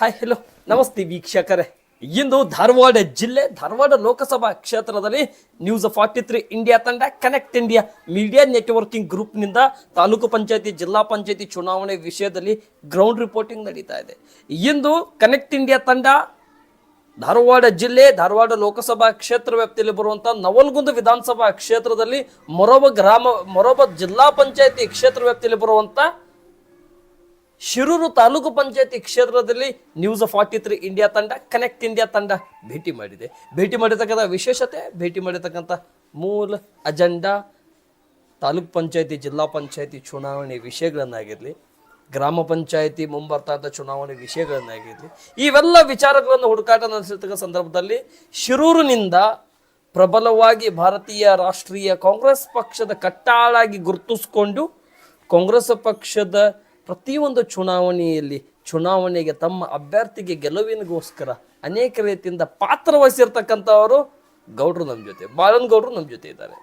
Hi hello ನಮಸ್ತೆ ವೀಕ್ಷಕರೇ. ಇಂದು ಧಾರವಾಡ ಜಿಲ್ಲೆ, ಧಾರವಾಡ ಲೋಕಸಭಾ ಕ್ಷೇತ್ರದಲ್ಲಿ ನ್ಯೂಸ್ ಫಾರ್ಟಿ ತ್ರೀ ಇಂಡಿಯಾ ತಂಡ ಕನೆಕ್ಟ್ ಇಂಡಿಯಾ ಮೀಡಿಯಾ ನೆಟ್ವರ್ಕಿಂಗ್ ಗ್ರೂಪ್ನಿಂದ ತಾಲೂಕು ಪಂಚಾಯತಿ, ಜಿಲ್ಲಾ ಪಂಚಾಯತಿ ಚುನಾವಣೆ ವಿಷಯದಲ್ಲಿ ಗ್ರೌಂಡ್ ರಿಪೋರ್ಟಿಂಗ್ ನಡೀತಾ ಇದೆ. ಇಂದು ಕನೆಕ್ಟ್ ಇಂಡಿಯಾ ತಂಡ ಧಾರವಾಡ ಜಿಲ್ಲೆ, ಧಾರವಾಡ ಲೋಕಸಭಾ ಕ್ಷೇತ್ರ ವ್ಯಾಪ್ತಿಯಲ್ಲಿ ಬರುವಂತ ನವಲ್ಗುಂದ ವಿಧಾನಸಭಾ ಕ್ಷೇತ್ರದಲ್ಲಿ ಮೊರಬ ಗ್ರಾಮ ಮೊರಬ ಜಿಲ್ಲಾ ಪಂಚಾಯತಿ ಕ್ಷೇತ್ರ ವ್ಯಾಪ್ತಿಯಲ್ಲಿ ಬರುವಂತ ಶಿರೂರು ತಾಲೂಕು ಪಂಚಾಯತಿ ಕ್ಷೇತ್ರದಲ್ಲಿ ನ್ಯೂಸ್ ಫಾರ್ಟಿ ತ್ರೀ ಇಂಡಿಯಾ ತಂಡ ಕನೆಕ್ಟ್ ಇಂಡಿಯಾ ತಂಡ ಭೇಟಿ ಮಾಡಿದೆ. ಭೇಟಿ ಮಾಡಿರ್ತಕ್ಕಂಥ ವಿಶೇಷತೆ, ಭೇಟಿ ಮಾಡಿರ್ತಕ್ಕಂಥ ಮೂಲ ಅಜೆಂಡಾ ತಾಲೂಕ್ ಪಂಚಾಯತಿ, ಜಿಲ್ಲಾ ಪಂಚಾಯತಿ ಚುನಾವಣೆ ವಿಷಯಗಳನ್ನಾಗಿರಲಿ, ಗ್ರಾಮ ಪಂಚಾಯತಿ ಮುಂಬರ್ತಾ ಇದ್ದ ಚುನಾವಣೆ ವಿಷಯಗಳನ್ನಾಗಿರಲಿ, ಇವೆಲ್ಲ ವಿಚಾರಗಳನ್ನು ಹುಡುಕಾಟ ನಡೆಸಿರ್ತಕ್ಕ ಸಂದರ್ಭದಲ್ಲಿ ಶಿರೂರಿನಿಂದ ಪ್ರಬಲವಾಗಿ ಭಾರತೀಯ ರಾಷ್ಟ್ರೀಯ ಕಾಂಗ್ರೆಸ್ ಪಕ್ಷದ ಕಟ್ಟಾಳಾಗಿ ಗುರುತಿಸ್ಕೊಂಡು ಕಾಂಗ್ರೆಸ್ ಪಕ್ಷದ ಪ್ರತಿಯೊಂದು ಚುನಾವಣೆಯಲ್ಲಿ ಚುನಾವಣೆಗೆ ತಮ್ಮ ಅಭ್ಯರ್ಥಿಗೆ ಗೆಲುವಿನಗೋಸ್ಕರ ಅನೇಕ ರೀತಿಯಿಂದ ಪಾತ್ರ ವಹಿಸಿರ್ತಕ್ಕಂಥವರು ಗೌಡ್ರು ನಮ್ಮ ಜೊತೆ, ಬಾಲನ್ ಗೌಡ್ರು ನಮ್ಮ ಜೊತೆ ಇದ್ದಾರೆ.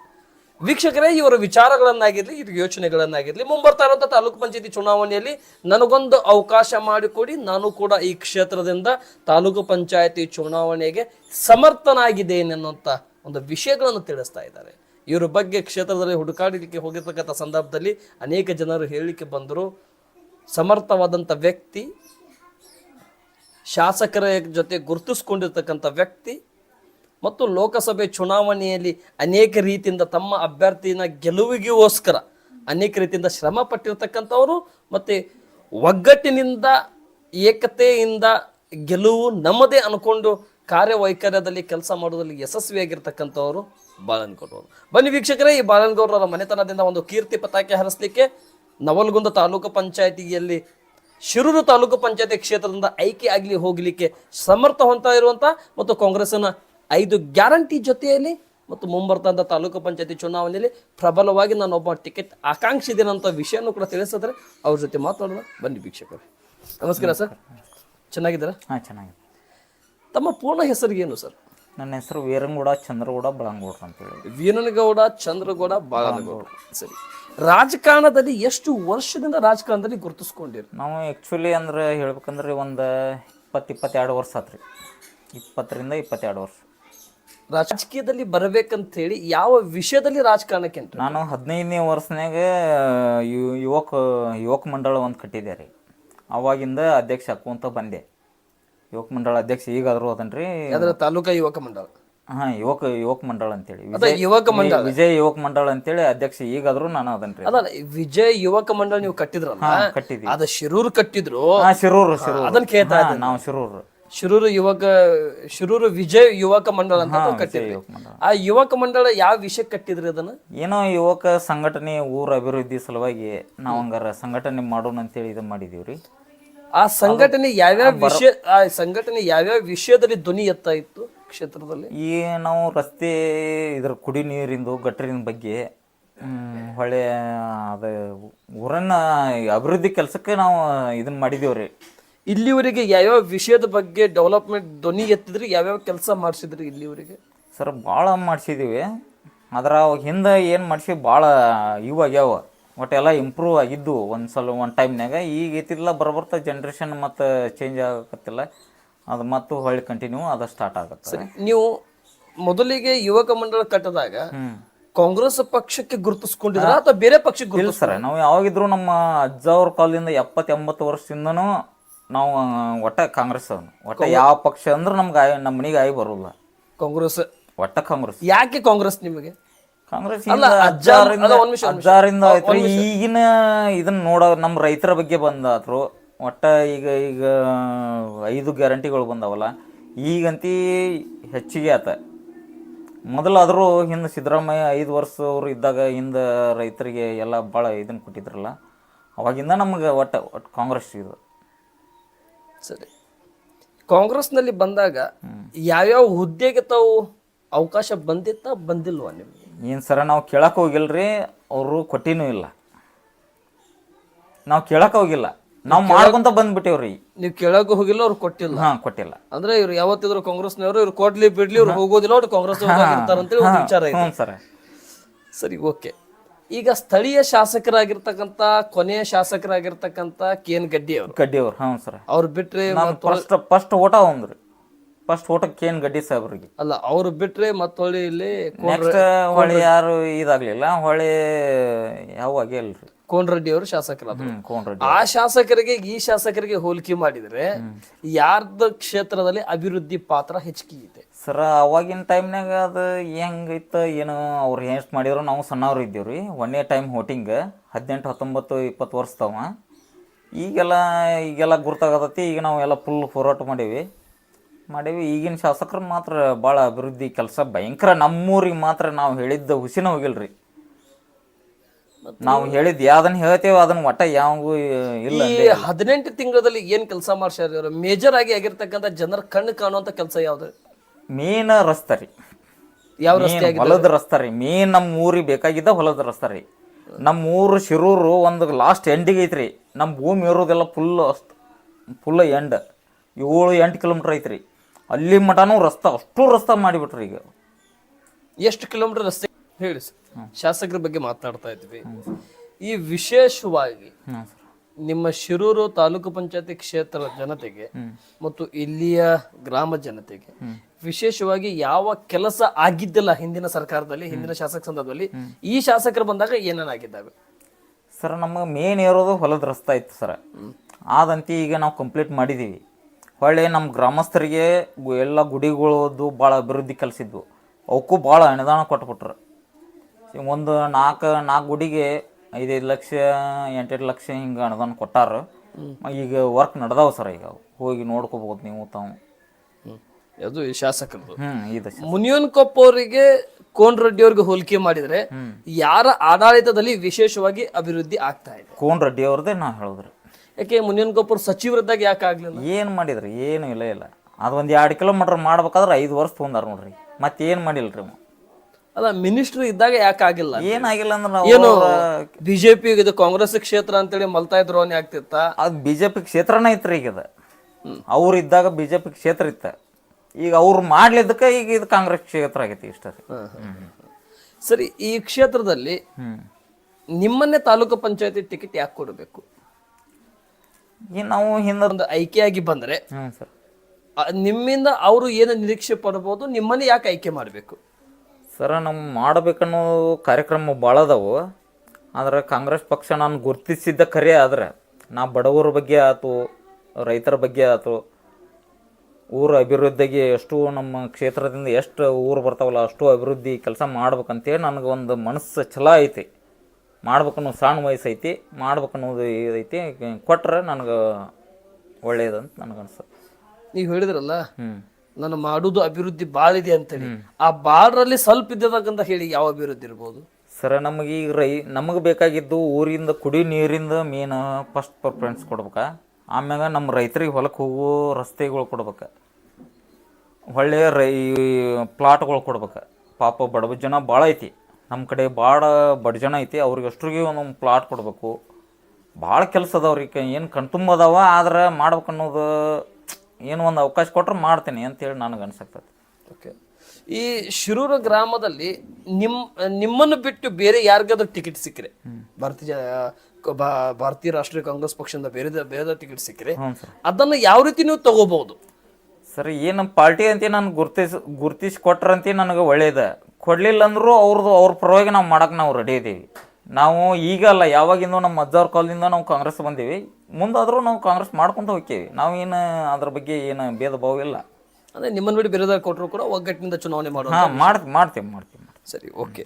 ವೀಕ್ಷಕರೇ, ಇವರ ವಿಚಾರಗಳನ್ನಾಗಿರಲಿ ಇದು ಯೋಚನೆಗಳನ್ನಾಗಿರಲಿ, ಮುಂಬರ್ತಾ ಇರುವಂಥ ತಾಲೂಕು ಪಂಚಾಯತಿ ಚುನಾವಣೆಯಲ್ಲಿ ನನಗೊಂದು ಅವಕಾಶ ಮಾಡಿಕೊಡಿ. ನಾನು ಕೂಡ ಈ ಕ್ಷೇತ್ರದಿಂದ ತಾಲೂಕು ಪಂಚಾಯತಿ ಚುನಾವಣೆಗೆ ಸಮರ್ಥನಾಗಿದ್ದೇನೆ ಅನ್ನುವಂಥ ಒಂದು ವಿಷಯಗಳನ್ನು ತಿಳಿಸ್ತಾ ಇದ್ದಾರೆ. ಇವರ ಬಗ್ಗೆ ಕ್ಷೇತ್ರದಲ್ಲಿ ಹುಡುಕಾಡಲಿಕ್ಕೆ ಹೋಗಿರ್ತಕ್ಕಂಥ ಸಂದರ್ಭದಲ್ಲಿ ಅನೇಕ ಜನರು ಹೇಳಲಿಕ್ಕೆ ಬಂದರು. ಸಮರ್ಥವಾದಂಥ ವ್ಯಕ್ತಿ, ಶಾಸಕರ ಜೊತೆ ಗುರುತಿಸ್ಕೊಂಡಿರ್ತಕ್ಕಂಥ ವ್ಯಕ್ತಿ ಮತ್ತು ಲೋಕಸಭೆ ಚುನಾವಣೆಯಲ್ಲಿ ಅನೇಕ ರೀತಿಯಿಂದ ತಮ್ಮ ಅಭ್ಯರ್ಥಿನ ಗೆಲುವಿಗೋಸ್ಕರ ಅನೇಕ ರೀತಿಯಿಂದ ಶ್ರಮ ಪಟ್ಟಿರ್ತಕ್ಕಂಥವರು ಮತ್ತು ಒಗ್ಗಟ್ಟಿನಿಂದ, ಏಕತೆಯಿಂದ ಗೆಲುವು ನಮ್ಮದೇ ಅನ್ಕೊಂಡು ಕಾರ್ಯವೈಖರ್ಯದಲ್ಲಿ ಕೆಲಸ ಮಾಡೋದ್ರಲ್ಲಿ ಯಶಸ್ವಿಯಾಗಿರ್ತಕ್ಕಂಥವರು ಬಾಳನ್ಗೌಡರು ಬನ್ನಿ ವೀಕ್ಷಕರೇ, ಈ ಬಾಳನ್ಗೌಡರ ಮನೆತನದಿಂದ ಒಂದು ಕೀರ್ತಿ ಪತಾಕೆ ಹರಿಸ್ಲಿಕ್ಕೆ ನವಲ್ಗುಂದ ತಾಲೂಕು ಪಂಚಾಯತಿಯಲ್ಲಿ ಶಿರೂರು ತಾಲೂಕು ಪಂಚಾಯತಿ ಕ್ಷೇತ್ರದಿಂದ ಆಯ್ಕೆ ಆಗಲಿ ಹೋಗಲಿಕ್ಕೆ ಸಮರ್ಥ ಹೊಂತ ಇರುವಂತ ಮತ್ತು ಕಾಂಗ್ರೆಸ್ನ ಐದು ಗ್ಯಾರಂಟಿ ಜೊತೆಯಲ್ಲಿ ಮತ್ತು ಮುಂಬರ್ತಂತ ತಾಲೂಕು ಪಂಚಾಯತಿ ಚುನಾವಣೆಯಲ್ಲಿ ಪ್ರಬಲವಾಗಿ ನಾನು ಒಬ್ಬ ಟಿಕೆಟ್ ಆಕಾಂಕ್ಷಿ ಅಂತ ವಿಷಯನೂ ಕೂಡ ತಿಳಿಸಿದ್ರೆ ಅವ್ರ ಜೊತೆ ಮಾತಾಡೋಣ ಬನ್ನಿ ವೀಕ್ಷಕರು. ನಮಸ್ಕಾರ ಸರ್. ಚೆನ್ನಾಗಿದ್ದೀರಾ? ಹಾಂ ಚೆನ್ನಾಗಿದೆ. ತಮ್ಮ ಪೂರ್ಣ ಹೆಸರಿಗೇನು ಸರ್? ನನ್ನ ಹೆಸರು ವೀರಂಗೌಡ ಚಂದ್ರಗೌಡ ಅಂತ ಅಂತೇಳಿ ವೀರನಗೌಡ ಚಂದ್ರಗೌಡ ಬಾಳನಗೌಡ ಸರಿ. ರಾಜಕಾರಣದಲ್ಲಿ ಎಷ್ಟು ವರ್ಷದಿಂದ ರಾಜಕಾರಣದಲ್ಲಿ ಗುರುತಿಸ್ಕೊಂಡಿರಿ? ನಾವು ಆ್ಯಕ್ಚುಲಿ ಅಂದ್ರೆ ಹೇಳ್ಬೇಕಂದ್ರೆ ಒಂದು ಇಪ್ಪತ್ತು ಇಪ್ಪತ್ತೆರಡು ವರ್ಷ ಆತ್ರಿ ಇಪ್ಪತ್ತರಿಂದ ಇಪ್ಪತ್ತೆರಡು ವರ್ಷ. ರಾಜಕೀಯದಲ್ಲಿ ಬರಬೇಕಂತ ಹೇಳಿ ಯಾವ ವಿಷಯದಲ್ಲಿ ರಾಜಕಾರಣಕ್ಕೆ ನಾನು ಹದಿನೈದನೇ ವರ್ಷನಾಗ ಯು- ಯುವಕ ಯುವಕ ಮಂಡಳ ಒಂದು ಕಟ್ಟಿದ್ದೆ ರೀ. ಅವಾಗಿಂದ ಅಧ್ಯಕ್ಷ ಹಾಕುವಂತ ಬಂದೆ. ಯುವಕ ಮಂಡಳ ಅಧ್ಯಕ್ಷ ಈಗಾದರೂ ಅದನ್ರಿ. ಅದರ ತಾಲೂಕಾ ಯುವಕ ಮಂಡಳ? ಹಾ ಯುವಕ ಯುವಕ ಮಂಡಳ ಅಂತೇಳಿ. ಅದ ವಿಜಯ್ ಯುವಕ ಮಂಡಳ. ವಿಜಯ್ ಯುವಕ ಮಂಡಳ ಅಂತೇಳಿ ಅಧ್ಯಕ್ಷ ಈಗಾದರೂ ನಾನು ಅದನ್ರಿ. ಅದಲ್ಲ ವಿಜಯ್ ಯುವಕ ಮಂಡಳ ನೀವು ಕಟ್ಟಿದ್ರಲ್ಲ? ಹಾ, ಕಟ್ಟಿದ್ವಿ. ಅದ ಶಿರೂರು ಕಟ್ಟಿದ್ರು. ಹಾಂ ಶಿರೂರು ಶಿರೂರು. ಅದನ್ನ ಕೇಳ್ತಾ ಹಾ, ನಾವು ಶಿರೂರು. ಶಿರೂರು ಯುವಕ ಶಿರೂರು ವಿಜಯ್ ಯುವಕ ಮಂಡಳ ಅಂತ ಕಟ್ಟಿದ್ರಿ ಯುವಕ ಮಂಡಳ. ಆ ಯುವಕ ಮಂಡಳ ಯಾವ ವಿಷಯ ಕಟ್ಟಿದ್ರಿ ಅದನ್ನ? ಏನೋ ಯುವಕ ಸಂಘಟನೆ ಊರ ಅಭಿವೃದ್ಧಿ ಸಲುವಾಗಿ ನಾವು ಹಂಗಾರ ಸಂಘಟನೆ ಮಾಡೋಣ ಅಂತೇಳಿ ಇದು ಮಾಡಿದೀವ್ರಿ. ಆ ಸಂಘಟನೆ ಯಾವ್ಯಾವ ವಿಷಯ ಆ ಸಂಘಟನೆ ಯಾವ್ಯಾವ ವಿಷಯದಲ್ಲಿ ಧ್ವನಿ ಎತ್ತ ಇತ್ತು ಕ್ಷೇತ್ರದಲ್ಲಿ? ಈ ನಾವು ರಸ್ತೆ ಇದ್ರ ಕುಡಿ ನೀರಿಂದು ಗಟ್ಟರಿನ ಬಗ್ಗೆ ಹ್ಮ್, ಹೊಳೆ ಅದು ಊರನ್ನ ಅಭಿವೃದ್ಧಿ ಕೆಲಸಕ್ಕೆ ನಾವು ಇದನ್ನ ಮಾಡಿದೇವ್ರಿ. ಇಲ್ಲಿವರೆಗೆ ಯಾವ್ಯಾವ ವಿಷಯದ ಬಗ್ಗೆ ಡೆವಲಪ್ಮೆಂಟ್ ಧ್ವನಿ ಎತ್ತಿದ್ರಿ ಯಾವ್ಯಾವ ಕೆಲಸ ಮಾಡಿಸಿದ್ರಿ ಇಲ್ಲಿವರೆಗೆ? ಸರ್ ಭಾಳ ಮಾಡಿಸಿದೀವಿ. ಆದ್ರೆ ಅವಾಗ ಹಿಂದೆ ಏನು ಮಾಡಿಸಿ ಭಾಳ ಇವಾಗ್ಯಾವ ಒಟ್ಟೆಲ್ಲ ಇಂಪ್ರೂವ್ ಆಗಿದ್ದು ಒಂದು ಸಲ ಒಂದು ಟೈಮ್ನಾಗ ಈಗ ಐತಿಲ್ಲ ಬರಬರ್ತಾ ಜನ್ರೇಷನ್ ಮತ್ತು ಚೇಂಜ್ ಆಗಕತ್ತಿಲ್ಲ. ಅದು ಮತ್ತು ಹೊಳ್ಳಿ ಕಂಟಿನ್ಯೂ ಅದು ಸ್ಟಾರ್ಟ್ ಆಗುತ್ತೆ. ಸರಿ ನೀವು ಮೊದಲಿಗೆ ಯುವಕ ಮಂಡಳ ಕಟ್ಟದಾಗ ಕಾಂಗ್ರೆಸ್ ಪಕ್ಷಕ್ಕೆ ಗುರುತಿಸ್ಕೊಂಡಿದ್ರ ಅಥವಾ ಬೇರೆ ಪಕ್ಷಕ್ಕೆ ಇಲ್ಲ ಸರ್ ನಾವು ಯಾವಾಗಿದ್ರು ನಮ್ಮ ಅಜ್ಜ ಅವ್ರ ಕಾಲದಿಂದ ಎಪ್ಪತ್ತು ಎಂಬತ್ತು ವರ್ಷದಿಂದನೂ ನಾವು ಒಟ್ಟ ಕಾಂಗ್ರೆಸ್ ಅವನು ಒಟ್ಟ ಯಾವ ಪಕ್ಷ ಅಂದ್ರೆ ನಮ್ಗೆ ಆಯ್ ನಮ್ಮ ಮನೆಗೆ ಆಗಿ ಬರೋಲ್ಲ. ಕಾಂಗ್ರೆಸ್. ಒಟ್ಟ ಕಾಂಗ್ರೆಸ್. ಯಾಕೆ ಕಾಂಗ್ರೆಸ್ ನಿಮಗೆ? ಕಾಂಗ್ರೆಸ್ ಅಲ್ಲ, ಇಂದ ಅಜ್ಜ- ಅಜ್ಜಾರಿಂದ ಅಲ್ಲ, ಒಂದ್ ನಿಮಿಷ, ಒಂದ್ ನಿಮಿಷ. ಅಜ್ಜಾರಿಂದ ಆಯ್ತ್ರಿ ಈಗಿನ ಇದನ್ನ ನೋಡೋ ನಮ್ಮ ರೈತರ ಬಗ್ಗೆ ಬಂದಾದ್ರು ಒಟ್ಟ ಈಗ ಈಗ ಐದು ಗ್ಯಾರಂಟಿಗಳು ಬಂದಾವಲ್ಲ ಈಗಂತಿ ಹೆಚ್ಚಿಗೆ ಆತ. ಮೊದಲಾದರೂ ಹಿಂದೆ ಸಿದ್ದರಾಮಯ್ಯ ಐದು ವರ್ಷ ಅವರು ಇದ್ದಾಗ ಹಿಂದೆ ರೈತರಿಗೆ ಎಲ್ಲ ಭಾಳ ಇದನ್ನ ಕೊಟ್ಟಿದ್ರಲ್ಲ ಅವಾಗಿಂದ ನಮ್ಗೆ ಒಟ್ಟು ಒಟ್ಟು ಕಾಂಗ್ರೆಸ್ ಇದು. ಸರಿ. ಕಾಂಗ್ರೆಸ್ನಲ್ಲಿ ಬಂದಾಗ ಯಾವ್ಯಾವ ಹುದ್ದೆಗೆ ತಾವು ಅವಕಾಶ ಬಂದಿತ್ತ ಬಂದಿಲ್ವಾ ನಿಮ್ಗೆ? ಏನು ಸರ ನಾವು ಕೇಳಕ್ಕೆ ರೀ ಅವರು ಕೊಟ್ಟಿನೂ ಇಲ್ಲ. ನಾವು ಕೇಳಕ್ಕೆ ಹೋಗಿಲ್ಲ. ನಾವು ಮಾಡ್ಕೊಂತ ಬಂದ್ಬಿಟ್ಟೇವ್ರಿ. ನೀವು ಕೇಳಕ್ ಹೋಗಿಲ್ಲ ಅವ್ರು ಕೊಟ್ಟಿಲ್ಲ? ಹಾ ಕೊಟ್ಟಿಲ್ಲ. ಅಂದ್ರೆ ಇವ್ರು ಯಾವತ್ತಿದ್ರು ಕಾಂಗ್ರೆಸ್ನವರು ಇವ್ರು ಕೊಡ್ಲಿ ಬಿಡ್ಲಿ ಇವ್ರು ಹೋಗೋದಿಲ್ಲ ಅವ್ರು ಕಾಂಗ್ರೆಸ್ ಅಂತೇಳಿ ಒಂದು ವಿಚಾರ ಇದೆ. ಸರ್. ಸರಿ ಓಕೆ. ಈಗ ಸ್ಥಳೀಯ ಶಾಸಕರಾಗಿರ್ತಕ್ಕಂತ ಕೊನೆಯ ಶಾಸಕರಾಗಿರ್ತಕ್ಕಂತ ಕೆ ಎನ್ ಗಡ್ಡಿ ಅವರು. ಗಡ್ಡಿ ಅವ್ರು ಹ್ಞೂ ಸರ್. ಅವ್ರು ಬಿಟ್ರೆ ನಾನು ಫಸ್ಟ್ ಫಸ್ಟ್ ಓಟ ಫಸ್ಟ್ ಓಟಕ್ಕೆ ಏನು ಗಡ್ಡಿ ಸಾಹೇಬ್ರಿಗೆ. ಅಲ್ಲ ಅವ್ರು ಬಿಟ್ರೆ ಮತ್ತೊಳ್ಳಿ ಇಲ್ಲಿ ನೆಕ್ಸ್ಟ್ ಹೊಳೆ ಯಾರು ಇದಾಗ್ಲಿಲ್ಲ. ಹೊಳೆ ಯಾವ ಆಗೇ ಇಲ್ರಿ ಕೋನ್ ರೆಡ್ಡಿ ಅವರು ಶಾಸಕರಾದ್ರು ಹ್ಮ್ ಕೋನ್ ಆ ಶಾಸಕರಿಗೆ ಈ ಶಾಸಕರಿಗೆ ಹೋಲಿಕೆ ಮಾಡಿದ್ರೆ ಯಾರ್ದ ಕ್ಷೇತ್ರದಲ್ಲಿ ಅಭಿವೃದ್ಧಿ ಪಾತ್ರ ಹೆಚ್ಚಿಗೆ ಇದೆ? ಸರ ಅವಾಗಿನ ಟೈಮ್ನಾಗ ಅದು ಹೆಂಗಿತ್ತು ಏನು ಅವ್ರು ಎಷ್ಟು ಮಾಡಿದ್ರು ನಾವು ಸಣ್ಣವ್ರು ಇದ್ದೀವ್ರಿ. ಒಂದೇ ಟೈಮ್ ಹೋಟಿಂಗ್ ಹದಿನೆಂಟು ಹತ್ತೊಂಬತ್ತು ಇಪ್ಪತ್ತು ವರ್ಷದವ. ಈಗೆಲ್ಲ ಈಗೆಲ್ಲ ಗುರ್ತಾಗತೈತಿ ಈಗ ನಾವು ಎಲ್ಲ ಫುಲ್ ಹೋರಾಟ ಮಾಡೀವಿ. ಮಾಡೀವಿ. ಈಗಿನ ಶಾಸಕರು ಮಾತ್ರ ಭಾಳ ಅಭಿವೃದ್ಧಿ ಕೆಲಸ. ಭಯಂಕರ ನಮ್ಮೂರಿಗೆ ಮಾತ್ರ ನಾವು ಹೇಳಿದ್ದ ಹುಸಿನ ಹೋಗಿಲ್ರಿ. ನಾವು ಹೇಳಿದ್ ಯಾವ್ದನ್ನ ಹೇಳ್ತೇವೆ ಅದನ್ನ ಒಟ್ಟ ಯಾವ ಇಲ್ಲ ಈ ಹದಿನೆಂಟು ತಿಂಗಳಲ್ಲಿ ಏನ್ ಕೆಲಸ ಮಾಡ್ಸ್ಯಾರ ಇವ್ರು? ಮೇಜರ್ ಆಗಿ ಆಗಿರ್ತಕ್ಕಂಥ ಜನರ ಕಣ್ಣು ಕಾಣುವಂತ ಕೆಲಸ ಯಾವ್ದು? ಮೇನ್ ರಸ್ತೆ ರೀ. ಯಾವ ಹೊಲದ ರಸ್ತೆ ರೀ. ಮೇನ್ ನಮ್ಮ ಊರಿಗೆ ಬೇಕಾಗಿದ್ದ ಹೊಲದ ರಸ್ತೆ ರೀ. ನಮ್ಮ ಊರು ಶಿರೂರು ಒಂದು ಲಾಸ್ಟ್ ಎಂಡಿಗೆ ಐತ್ರಿ. ನಮ್ಮ ಭೂಮಿ ಇರೋದೆಲ್ಲ ಫುಲ್ ಫುಲ್ ಎಂಡ್ ಏಳು ಎಂಟು ಕಿಲೋಮೀಟರ್ ಐತ್ರಿ. ಅಲ್ಲಿ ಮಟನೂ ರಸ್ತೆ ಅಷ್ಟು ರಸ್ತೆ ಮಾಡಿಬಿಟ್ರಿ ಈಗ. ಎಷ್ಟು ಕಿಲೋಮೀಟರ್ ರಸ್ತೆ? ಹೇಳಿ ಸರ್. ಶಾಸಕರ ಬಗ್ಗೆ ಮಾತಾಡ್ತಾ ಇದ್ವಿ. ಈ ವಿಶೇಷವಾಗಿ ನಿಮ್ಮ ಶಿರೂರು ತಾಲೂಕು ಪಂಚಾಯತಿ ಕ್ಷೇತ್ರದ ಜನತೆಗೆ ಮತ್ತು ಇಲ್ಲಿಯ ಗ್ರಾಮ ಜನತೆಗೆ ವಿಶೇಷವಾಗಿ ಯಾವ ಕೆಲಸ ಆಗಿದ್ದಿಲ್ಲ ಹಿಂದಿನ ಸರ್ಕಾರದಲ್ಲಿ ಹಿಂದಿನ ಶಾಸಕ ಸಂದರ್ಭದಲ್ಲಿ ಈ ಶಾಸಕರು ಬಂದಾಗ ಏನೇನಾಗಿದ್ದಾವೆ ಸರ್ ನಮಗೆ ಮೇನ್ ಇರೋದು ಹೊಲದ ರಸ್ತೆ ಇತ್ತು ಸರ್. ಆದಂತೆ ಈಗ ನಾವು ಕಂಪ್ಲೀಟ್ ಮಾಡಿದ್ದೀವಿ ಹೊಳ್ಳಿ ನಮ್ಮ ಗ್ರಾಮಸ್ಥರಿಗೆ ಎಲ್ಲ ಗುಡಿಗಳದ್ದು ಭಾಳ ಅಭಿವೃದ್ಧಿ ಕಲಿಸಿದ್ವು. ಅವಕ್ಕೂ ಭಾಳ ಅನುದಾನ ಕೊಟ್ಬಿಟ್ರು. ಒಂದು ನಾಲ್ಕು ನಾಲ್ಕು ಗುಡಿಗೆ ಐದೈದು ಲಕ್ಷ ಎಂಟೆಂಟು ಲಕ್ಷ ಹಿಂಗೆ ಅನುದಾನ ಕೊಟ್ಟಾರ. ಈಗ ವರ್ಕ್ ನಡೆದವು ಸರ್ ಈಗ. ಹೋಗಿ ನೋಡ್ಕೋಬೋದು ನೀವು ತಾವು. ಅದು ಶಾಸಕರು ಶಾಸಕರದು. ಹ್ಞೂ ಇದೆ ಸರ್ ಮುನಿಯನ್ ಕೊಪ್ಪ ಅವರಿಗೆ ಕೋನ್ ರೆಡ್ಡಿ ಅವ್ರಿಗೆ ಹೋಲಿಕೆ ಮಾಡಿದ್ರೆ ಯಾರ ಆಡಳಿತದಲ್ಲಿ ವಿಶೇಷವಾಗಿ ಅಭಿವೃದ್ಧಿ ಆಗ್ತಾ ಇದೆ? ಕೋನ್ ರೆಡ್ಡಿ ಅವ್ರದ್ದೇ ನಾ ಹೇಳಿದ್ರಿ. ಯಾಕೆ ಮುನಿಯನ್ ಗೋಪುರ ಸಚಿವರದ್ದಾಗ ಯಾಕೆ ಆಗ್ಲಿಲ್ಲ? ಏನು ಮಾಡಿದ್ರಿ? ಏನು ಇಲ್ಲ ಇಲ್ಲ. ಅದು ಒಂದು ಎರಡು ಕಿಲೋಮೀಟ್ರ್ ಮಾಡ್ಬೇಕಾದ್ರೆ ಐದು ವರ್ಷ ತೊಗೊಂಡಾರ ನೋಡ್ರಿ. ಮತ್ತೇನು ಮಾಡಿಲ್ಲ ರೀ ಅಲ್ಲ ಮಿನಿಸ್ಟರ್ ಇದ್ದಾಗ ಯಾಕೆ ಆಗಿಲ್ಲ? ಏನಾಗಿಲ್ಲ ಅಂದ್ರೆ ನಾವು ಏನು ಬಿಜೆಪಿ ಇದು ಕಾಂಗ್ರೆಸ್ ಕ್ಷೇತ್ರ ಅಂತೇಳಿ ಮಲ್ತಾ ಇದ್ರು ಅವನೇ ಆಗ್ತಿತ್ತ ಅದು ಬಿ ಜೆ ಪಿ ಕ್ಷೇತ್ರನೇ ಐತ್ರಿ ಈಗ ಅದು. ಅವ್ರು ಇದ್ದಾಗ ಬಿ ಜೆ ಪಿ ಕ್ಷೇತ್ರ ಇತ್ತ. ಈಗ ಅವ್ರು ಮಾಡ್ಲಿದ್ದಕ್ಕೆ ಈಗ ಇದು ಕಾಂಗ್ರೆಸ್ ಕ್ಷೇತ್ರ ಆಗೈತಿ ಇಷ್ಟ ರೀ. ಸರಿ ಈ ಕ್ಷೇತ್ರದಲ್ಲಿ ನಿಮ್ಮನ್ನೇ ತಾಲೂಕು ಪಂಚಾಯತಿ ಟಿಕೆಟ್ ಯಾಕೆ ಕೊಡಬೇಕು? ಈಗ ನಾವು ಹಿಂದೊಂದು ಆಯ್ಕೆ ಆಗಿ ಬಂದ್ರೆ ಹ್ಞೂ ಸರ್. ಆ, ನಿಮ್ಮಿಂದ ಅವರು ಏನು ನಿರೀಕ್ಷೆ ಪಡ್ಬೋದು ನಿಮ್ಮನ್ನ ಯಾಕೆ ಆಯ್ಕೆ ಮಾಡಬೇಕು? ಸರ ನಮ್ಮ ಮಾಡಬೇಕನ್ನೋ ಕಾರ್ಯಕ್ರಮ ಭಾಳ ಅದಾವು. ಆದ್ರೆ ಕಾಂಗ್ರೆಸ್ ಪಕ್ಷ ನಾನು ಗುರುತಿಸಿದ್ದ ಖರೆ ಆದರೆ ನಾ ಬಡವರ ಬಗ್ಗೆ ಆಯ್ತು ರೈತರ ಬಗ್ಗೆ ಆಯ್ತು ಊರ ಅಭಿವೃದ್ಧಿಗೆ ಎಷ್ಟು ನಮ್ಮ ಕ್ಷೇತ್ರದಿಂದ ಎಷ್ಟು ಊರು ಬರ್ತಾವಲ್ಲ ಅಷ್ಟು ಅಭಿವೃದ್ಧಿ ಕೆಲಸ ಮಾಡ್ಬೇಕಂತೇಳಿ ನನಗೆ ಒಂದು ಮನಸ್ಸು ಛಲ ಐತಿ. ಮಾಡ್ಬೇಕನ್ನೋ ಸಣ್ಣ ವಯಸ್ಸು ಐತಿ ಮಾಡ್ಬೇಕನ್ನೋದು ಇದೈತಿ ಕೊಟ್ರೆ ನನಗೆ ಒಳ್ಳೆಯದಂತ ನನಗೆ ಅನ್ಸುತ್ತೆ. ನೀವು ಹೇಳಿದ್ರಲ್ಲ ಹ್ಞೂ ನಾನು ಮಾಡುದು ಅಭಿವೃದ್ಧಿ ಭಾಳ ಇದೆ ಅಂತೇಳಿ. ಆ ಬಾಳರಲ್ಲಿ ಸ್ವಲ್ಪ ಇದ್ದದಕ್ಕಂತ ಹೇಳಿ ಯಾವ ಅಭಿವೃದ್ಧಿ ಇರ್ಬೋದು? ಸರ ನಮಗೆ ಈಗ ರೈ ನಮಗೆ ಬೇಕಾಗಿದ್ದು ಊರಿಂದ ಕುಡಿ ನೀರಿಂದ ಮೇನ್ ಫಸ್ಟ್ ಪ್ರಿಫರೆನ್ಸ್ ಕೊಡ್ಬೇಕು. ಆಮ್ಯಾಗ ನಮ್ಮ ರೈತರಿಗೆ ಹೊಲಕ್ಕೆ ಹೋಗೋ ರಸ್ತೆಗಳು ಕೊಡ್ಬೇಕು. ಒಳ್ಳೆಯ ರೈ ಪ್ಲಾಟ್ಗಳು ಕೊಡ್ಬೇಕು. ಪಾಪ ಬಡವ ಜನ ಭಾಳ ಐತಿ. ನಮ್ಮ ಕಡೆ ಭಾಳ ಬಡ ಜನ ಐತಿ ಅವ್ರಿಗೆ ಅಷ್ಟ್ರಿಗೆ ಒಂದೊಂದು ಪ್ಲಾಟ್ ಕೊಡಬೇಕು. ಭಾಳ ಕೆಲಸ ಅದಾವ್ರಿ ಏನು ಕಣ್ತುಂಬ ಅದಾವ ಆದ್ರೆ ಮಾಡ್ಬೇಕು ಅನ್ನೋದು ಏನು ಒಂದು ಅವಕಾಶ ಕೊಟ್ರೆ ಮಾಡ್ತೀನಿ ಅಂತೇಳಿ ನನಗೆ ಅನ್ಸಕ್ತೈತಿ. ಓಕೆ ಈ ಶಿರೂರು ಗ್ರಾಮದಲ್ಲಿ ನಿಮ್ಮ ನಿಮ್ಮನ್ನು ಬಿಟ್ಟು ಬೇರೆ ಯಾರಿಗಾದ್ರೂ ಟಿಕೆಟ್ ಸಿಕ್ಕರೆ? ಭಾರತೀಯ ಬಾ- ಭಾರತೀಯ ರಾಷ್ಟ್ರೀಯ ಕಾಂಗ್ರೆಸ್ ಪಕ್ಷದಿಂದ ಬೇರೆ ಬೇರೆ ಟಿಕೆಟ್ ಸಿಕ್ಕರೆ? ಅದನ್ನು ಅದನ್ನ ಯಾವ ರೀತಿ ನೀವು ತಗೋಬಹುದು? ಸರ್ ಏನು ಪಾರ್ಟಿ ಅಂತ ನಾನು ಗುರ್ತಿಸ್ ಗುರ್ತಿಸಿ ಕೊಟ್ರಂತೆ ನನಗೆ ಒಳ್ಳೇದು. ಕೊಡಲಿಲ್ಲ ಅಂದರೂ ಅವ್ರದ್ದು ಅವ್ರ ಪರವಾಗಿ ನಾವು ಮಾಡೋಕ್ಕೆ ನಾವು ರೆಡಿ ಇದ್ದೀವಿ ನಾವು ಈಗ ಅಲ್ಲ ಯಾವಾಗಿಂದ ನಮ್ಮ ಅಜ್ಜವ್ರ ಕಾಲದಿಂದ ನಾವು ಕಾಂಗ್ರೆಸ್ ಬಂದೀವಿ. ಮುಂದಾದರೂ ನಾವು ಕಾಂಗ್ರೆಸ್ ಮಾಡ್ಕೊಂತ ಹೋಗ್ತೀವಿ ನಾವೇನು ಏನು ಅದ್ರ ಬಗ್ಗೆ ಏನು ಭೇದ ಭಾವ ಇಲ್ಲ. ಅಂದರೆ ನಿಮ್ಮನ್ನು ಬಿಟ್ಟು ಬೇರೆದಾಗ ಕೊಟ್ಟರು ಕೂಡ ಒಗ್ಗಟ್ಟಿನಿಂದ ಚುನಾವಣೆ ಮಾಡೋದು ಹಾಂ ಮಾಡ್ತೀವಿ ಮಾಡ್ತೀವಿ ಮಾಡ್ತೀವಿ ಮಾಡ್ತೀವಿ. ಸರಿ ಓಕೆ.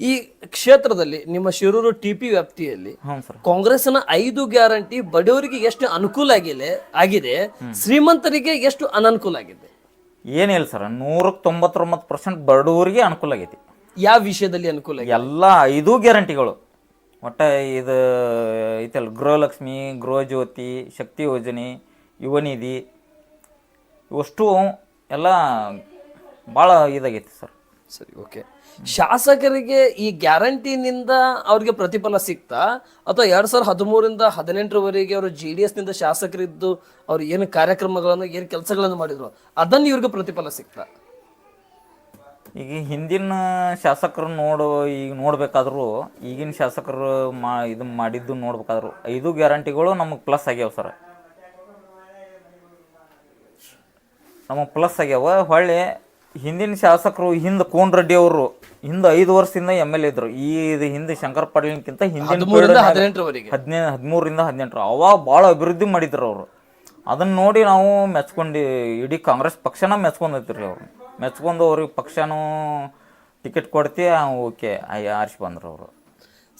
ಈ ಕ್ಷೇತ್ರದಲ್ಲಿ ನಿಮ್ಮ ಶಿರೂರು ಟಿ ಪಿ ವ್ಯಾಪ್ತಿಯಲ್ಲಿ ಹ್ಞೂ ಸರ್. ಕಾಂಗ್ರೆಸ್ನ ಐದು ಗ್ಯಾರಂಟಿ ಬಡವರಿಗೆ ಎಷ್ಟು ಅನುಕೂಲ ಆಗಿದೆ ಆಗಿದೆ ಶ್ರೀಮಂತರಿಗೆ ಎಷ್ಟು ಅನನುಕೂಲ ಆಗಿದೆ? ಏನಿಲ್ಲ ಸರ್ ನೂರಕ್ಕೆ ತೊಂಬತ್ತೊಂಬತ್ತು ಪರ್ಸೆಂಟ್ ಬಡವರಿಗೆ ಅನುಕೂಲ ಆಗೈತಿ. ಯಾವ ವಿಷಯದಲ್ಲಿ ಅನುಕೂಲ ಆಗಿದೆ ಎಲ್ಲ ಐದು ಗ್ಯಾರಂಟಿಗಳು. ಒಟ್ಟ ಇದು ಐತಲ್ಲ ಗೃಹಲಕ್ಷ್ಮಿ ಗೃಹಜ್ಯೋತಿ ಶಕ್ತಿ ಯೋಜನೆ ಯುವನಿಧಿ ಇವಷ್ಟು ಎಲ್ಲ ಭಾಳ ಇದಾಗೈತಿ ಸರ್. ಸರಿ ಓಕೆ. ಶಾಸಕರಿಗೆ ಈ ಗ್ಯಾರಂಟಿನಿಂದ ಅವ್ರಿಗೆ ಪ್ರತಿಫಲ ಸಿಗ್ತಾ ಅಥವಾ ಎರಡ್ ಸಾವಿರದ ಹದಿಮೂರಿಂದ ಹದಿನೆಂಟರವರೆಗೆ ಅವರು ಜೆ ಡಿ ನಿಂದ ಶಾಸಕರಿದ್ದು ಅವ್ರು ಏನು ಕಾರ್ಯಕ್ರಮಗಳನ್ನು, ಏನು ಕೆಲಸಗಳನ್ನು ಮಾಡಿದ್ರು, ಅದನ್ನು ಇವ್ರಿಗೆ ಪ್ರತಿಫಲ ಸಿಗ್ತಾ ಈಗ ಹಿಂದಿನ ಶಾಸಕರು ನೋಡು, ಈಗ ನೋಡ್ಬೇಕಾದ್ರು, ಈಗಿನ ಶಾಸಕರು ಮಾ, ಇದು ಮಾಡಿದ್ದು ನೋಡ್ಬೇಕಾದ್ರು, ಐದು ಗ್ಯಾರಂಟಿಗಳು ನಮಗೆ ಪ್ಲಸ್ ಆಗ್ಯಾವ ಸರ್. ನಮಗೆ ಪ್ಲಸ್ ಆಗ್ಯಾವ. ಹೊಳ್ಳಿ ಹಿಂದಿನ ಶಾಸಕರು ಹಿಂದೆ ಕೋನ್ ರೆಡ್ಡಿ ಅವರು ಹಿಂದೆ ಐದು ವರ್ಷದಿಂದ ಎಂ ಎಲ್ ಇದ್ರು. ಈ ಇದು ಹಿಂದೆ ಶಂಕರ್ ಪಾಟೀಲ್ಕಿಂತ ಹಿಂದಿನ ಹದಿನೈದು ಹದಿಮೂರರಿಂದ ಹದಿನೆಂಟರು. ಅವಾಗ ಭಾಳ ಅಭಿವೃದ್ಧಿ ಮಾಡಿದ್ರು ಅವರು. ಅದನ್ನ ನೋಡಿ ನಾವು ಮೆಚ್ಕೊಂಡು ಇಡೀ ಕಾಂಗ್ರೆಸ್ ಪಕ್ಷನ ಮೆಚ್ಕೊಂಡೈತ್ರಿ ಅವ್ರು. ಮೆಚ್ಕೊಂಡು ಅವ್ರಿಗೆ ಪಕ್ಷನೂ ಟಿಕೆಟ್ ಕೊಡ್ತಿ ಓಕೆ ಆರಿಸಿ ಬಂದ್ರು ಅವರು.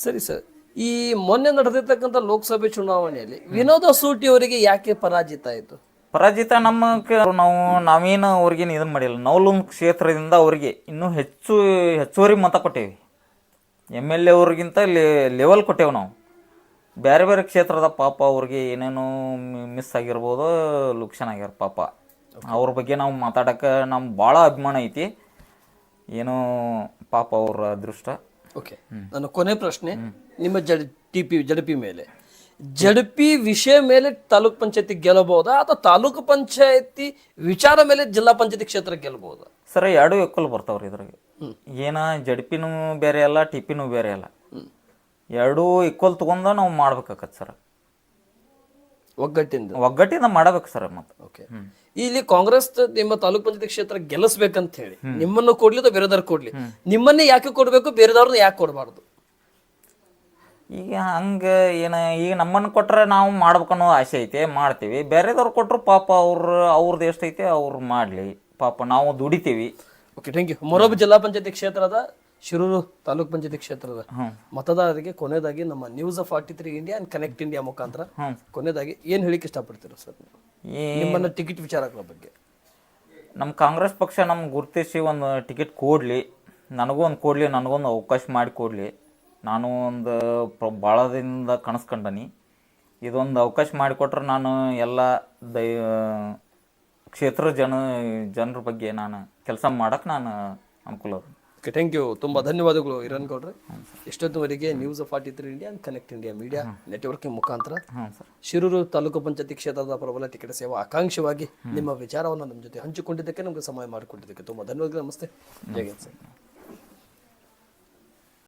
ಸರಿ ಸರ್. ಈ ಮೊನ್ನೆ ನಡೆದಿರ್ತಕ್ಕಂಥ ಲೋಕಸಭೆ ಚುನಾವಣೆಯಲ್ಲಿ ವಿನೋದ ಸೂಟಿ ಅವರಿಗೆ ಯಾಕೆ ಪರಾಜಿತ ಆಯಿತು? ಪರಾಜಿತ ನಮ್ಮ ನಾವು ನಾವೇನು ಅವ್ರಿಗೇನು ಇದನ್ನು ಮಾಡಿಲ್ಲ. ನವಲುಂದ್ ಕ್ಷೇತ್ರದಿಂದ ಅವರಿಗೆ ಇನ್ನೂ ಹೆಚ್ಚು ಹೆಚ್ಚುವರಿ ಮತ ಕೊಟ್ಟೇವಿ. ಎಂ ಎಲ್ ಎ ಅವ್ರಿಗಿಂತ ಲೆವೆಲ್ ಕೊಟ್ಟೇವು ನಾವು. ಬೇರೆ ಬೇರೆ ಕ್ಷೇತ್ರದ ಪಾಪ ಅವ್ರಿಗೆ ಏನೇನೋ ಮಿಸ್ ಆಗಿರ್ಬೋದು ಲುಕ್ಷನ್ ಆಗ್ಯಾರ ಪಾಪ. ಅವ್ರ ಬಗ್ಗೆ ನಾವು ಮಾತಾಡಕ್ಕೆ ನಮ್ಮ ಭಾಳ ಅಭಿಮಾನ ಐತಿ. ಏನೋ ಪಾಪ ಅವ್ರ ಅದೃಷ್ಟ. ಓಕೆ ನನ್ನ ಕೊನೆ ಪ್ರಶ್ನೆ ನಿಮ್ಮ ಜಡ್ ಟಿ ಪಿ ಜಡಪಿ ಮೇಲೆ. ಜಡಪಿ ವಿಷಯ ಮೇಲೆ ತಾಲೂಕ್ ಪಂಚಾಯತಿ ಗೆಲ್ಲಬಹುದಾ? ಅಥವಾ ತಾಲೂಕು ಪಂಚಾಯತಿ ವಿಚಾರ ಮೇಲೆ ಜಿಲ್ಲಾ ಪಂಚಾಯತಿ ಕ್ಷೇತ್ರ ಗೆಲ್ಲಬಹುದು? ಸರ್ ಎರಡು ಎಕ್ಕಲ್ ಬರ್ತಾವ್ರಿ ಇದ್ರಾಗ. ಏನ ಜಡಪಿನೂ ಬೇರೆ ಅಲ್ಲ ಟಿಪಿನೂ ಬೇರೆ ಅಲ್ಲ. ಎರಡೂ ಈಕ್ವಲ್ ತಗೊಂಡ ನಾವು ಮಾಡ್ಬೇಕಾಗತ್ತೆ ಸರ್. ಒಗ್ಗಟ್ಟಿಂದ? ಒಗ್ಗಟ್ಟಿಂದ ಮಾಡಬೇಕು ಸರ್ ಮತ್ತೆ. ಓಕೆ. ಇಲ್ಲಿ ಕಾಂಗ್ರೆಸ್ ನಿಮ್ಮ ತಾಲೂಕ್ ಪಂಚಾಯತಿ ಕ್ಷೇತ್ರ ಗೆಲ್ಲಿಸ್ಬೇಕಂತ ಹೇಳಿ ನಿಮ್ಮನ್ನು ಕೊಡ್ಲಿ ಅಥವಾ ಬೇರೆದವ್ರು ಕೊಡ್ಲಿ? ನಿಮ್ಮನ್ನೇ ಯಾಕೆ ಕೊಡ್ಬೇಕು ಬೇರೆದವ್ರನ್ನ ಯಾಕೆ ಕೊಡಬಾರ್ದು? ಈಗ ಹಂಗೆ ಏನು ಈಗ ನಮ್ಮನ್ನು ಕೊಟ್ಟರೆ ನಾವು ಮಾಡ್ಬೇಕನ್ನೋ ಆಸೆ ಐತೆ ಮಾಡ್ತೀವಿ. ಬೇರೆದವ್ರು ಕೊಟ್ಟರು ಪಾಪ ಅವ್ರ ಅವ್ರದ್ದು ಎಷ್ಟೈತೆ ಅವ್ರು ಮಾಡಲಿ. ಪಾಪ ನಾವು ದುಡಿತೀವಿ. ಓಕೆ ಥ್ಯಾಂಕ್ ಯು ಮೊರಬ್ ಜಿಲ್ಲಾ ಪಂಚಾಯತಿ ಕ್ಷೇತ್ರದ ಶಿರೂರು ತಾಲೂಕ್ ಪಂಚಾಯತಿ ಕ್ಷೇತ್ರದ. ಮತದಾರರಿಗೆ ಕೊನೆಯದಾಗಿ ನಮ್ಮ news forty three India and connect India ಮುಖಾಂತರ. ಕೊನೆಯದಾಗಿ ಏನು ಹೇಳಿಕ್ಕೆ ಇಷ್ಟಪಡ್ತೀರಾ ಸರ್ ನಿಮ್ಮನ್ನು ನಿಮ್ಮನ್ನ ಟಿಕೆಟ್ ವಿಚಾರಗಳ ಬಗ್ಗೆ. ನಮ್ಮ ಕಾಂಗ್ರೆಸ್ ಪಕ್ಷ ನಮ್ಗೆ ಗುರುತಿಸಿ ಒಂದು ಟಿಕೆಟ್ ಕೊಡಲಿ. ನನಗೂ ಒಂದು ಕೊಡಲಿ ನನಗೊಂದು ಅವಕಾಶ ಮಾಡಿ ಕೊಡಲಿ. ನಾನು ಒಂದು ಪ್ರ- ಭಾಳದಿಂದ ಕನಸು ಕನಸ್ಕೊಂಡನಿ. ಇದೊಂದು ಅವಕಾಶ ಮಾಡಿಕೊಟ್ರೆ ನಾನು ಎಲ್ಲ ದೈ ಕ್ಷೇತ್ರ ಜನ ಜನರ ಬಗ್ಗೆ ನಾನು ಕೆಲಸ ಮಾಡಕ್ಕೆ ನಾನು ಅನುಕೂಲ. ಓಕೆ ಥ್ಯಾಂಕ್ ಯು ತುಂಬ ಧನ್ಯವಾದಗಳು ಇರನ್ ಗೌಡ್ರೆ ಎಷ್ಟೊತ್ತುವರೆಗೆ news forty three India and connect India media networking ಮುಖಾಂತರ ಸರ್. ಶಿರೂರು ತಾಲೂಕು ಪಂಚಾಯತಿ ಕ್ಷೇತ್ರದ ಪ್ರಬಲ ಟಿಕೆಟ್ ಸೇವಾ ಆಕಾಂಕ್ಷವಾಗಿ ನಿಮ್ಮ ವಿಚಾರವನ್ನು ನಮ್ಮ ಜೊತೆ ಹಂಚಿಕೊಂಡಿದ್ದಕ್ಕೆ ನಮಗೆ ಸಮಯ ಮಾಡಿಕೊಟ್ಟಿದ್ದಕ್ಕೆ ತುಂಬ ಧನ್ಯವಾದಗಳು. ನಮಸ್ತೆ. ಜಯ ಸರ್.